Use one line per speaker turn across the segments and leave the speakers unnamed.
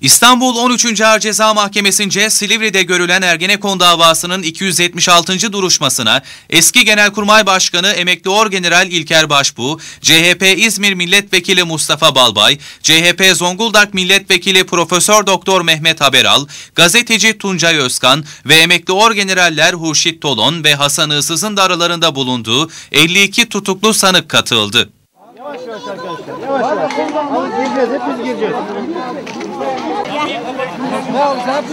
İstanbul 13. Ağır Ceza Mahkemesi'nce Silivri'de görülen Ergenekon davasının 276. duruşmasına eski Genelkurmay Başkanı Emekli Orgeneral İlker Başbuğ, CHP İzmir Milletvekili Mustafa Balbay, CHP Zonguldak Milletvekili Profesör Doktor Mehmet Haberal, gazeteci Tuncay Özkan ve emekli orgeneraller Hurşit Tolon ve Hasan Iğsız'ın da aralarında bulunduğu 52 tutuklu sanık katıldı.
Yavaş yavaş arkadaşlar. Yavaş yavaş. Hadi gireceğiz. Hepimiz gireceğiz. Ne oldu? Sen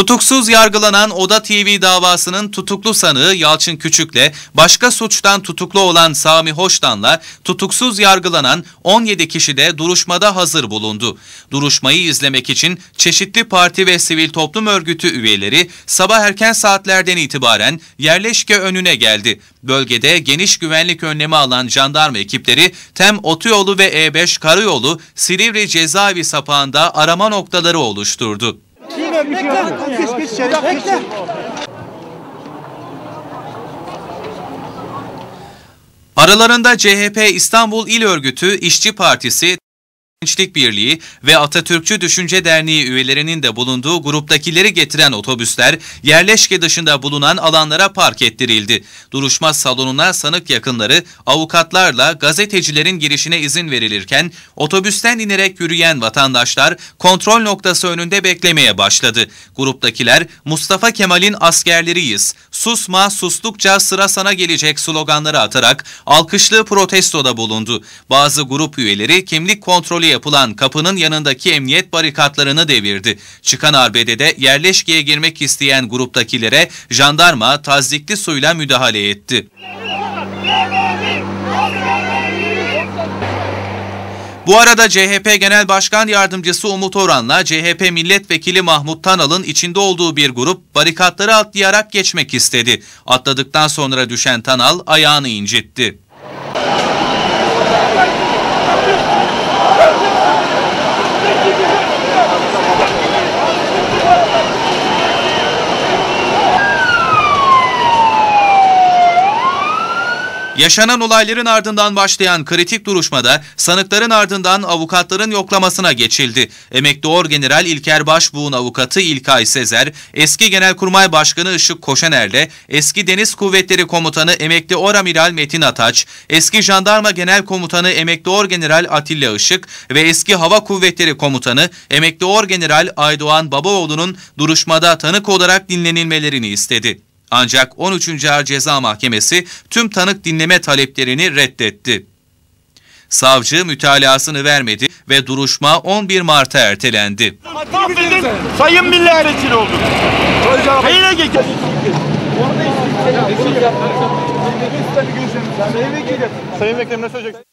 Tutuksuz yargılanan Oda TV davasının tutuklu sanığı Yalçın Küçük'le başka suçtan tutuklu olan Sami Hoştan'la tutuksuz yargılanan 17 kişi de duruşmada hazır bulundu. Duruşmayı izlemek için çeşitli parti ve sivil toplum örgütü üyeleri sabah erken saatlerden itibaren yerleşke önüne geldi. Bölgede geniş güvenlik önlemi alan jandarma ekipleri Tem Otoyolu ve E5 Karayolu Silivri cezaevi sapağında arama noktaları oluşturdu.
Yine bir şey oldu. Geç geç. Bekle.
Aralarında CHP İstanbul İl Örgütü, İşçi Partisi, Gençlik Birliği ve Atatürkçü Düşünce Derneği üyelerinin de bulunduğu gruptakileri getiren otobüsler yerleşke dışında bulunan alanlara park ettirildi. Duruşma salonuna sanık yakınları avukatlarla gazetecilerin girişine izin verilirken otobüsten inerek yürüyen vatandaşlar kontrol noktası önünde beklemeye başladı. Gruptakiler Mustafa Kemal'in askerleriyiz, susma sustukça sıra sana gelecek sloganları atarak alkışlı protestoda bulundu. Bazı grup üyeleri kimlik kontrolü yapılan kapının yanındaki emniyet barikatlarını devirdi. Çıkan arbedede yerleşkeye girmek isteyen gruptakilere jandarma tazdikli suyla müdahale etti. Bu arada CHP Genel Başkan Yardımcısı Umut Orhan'la CHP Milletvekili Mahmut Tanal'ın içinde olduğu bir grup barikatları atlayarak geçmek istedi. Atladıktan sonra düşen Tanal ayağını incitti. Yaşanan olayların ardından başlayan kritik duruşmada sanıkların ardından avukatların yoklamasına geçildi. Emekli Orgeneral İlker Başbuğ'un avukatı İlkay Sezer, eski Genelkurmay Başkanı Işık Koşener'le eski Deniz Kuvvetleri Komutanı Emekli Oramiral Metin Ataç, eski Jandarma Genel Komutanı Emekli Orgeneral Atilla Işık ve eski Hava Kuvvetleri Komutanı Emekli Orgeneral Aydoğan Babaoğlu'nun duruşmada tanık olarak dinlenilmelerini istedi. Ancak 13. Ağır Ceza Mahkemesi tüm tanık dinleme taleplerini reddetti. Savcı mütalasını vermedi ve duruşma 11 Mart'a ertelendi.
Mahvedin sayın milli öğretmen olduk. Hayır'a geç.
Sayın Vekilim ne söyleyeceksin?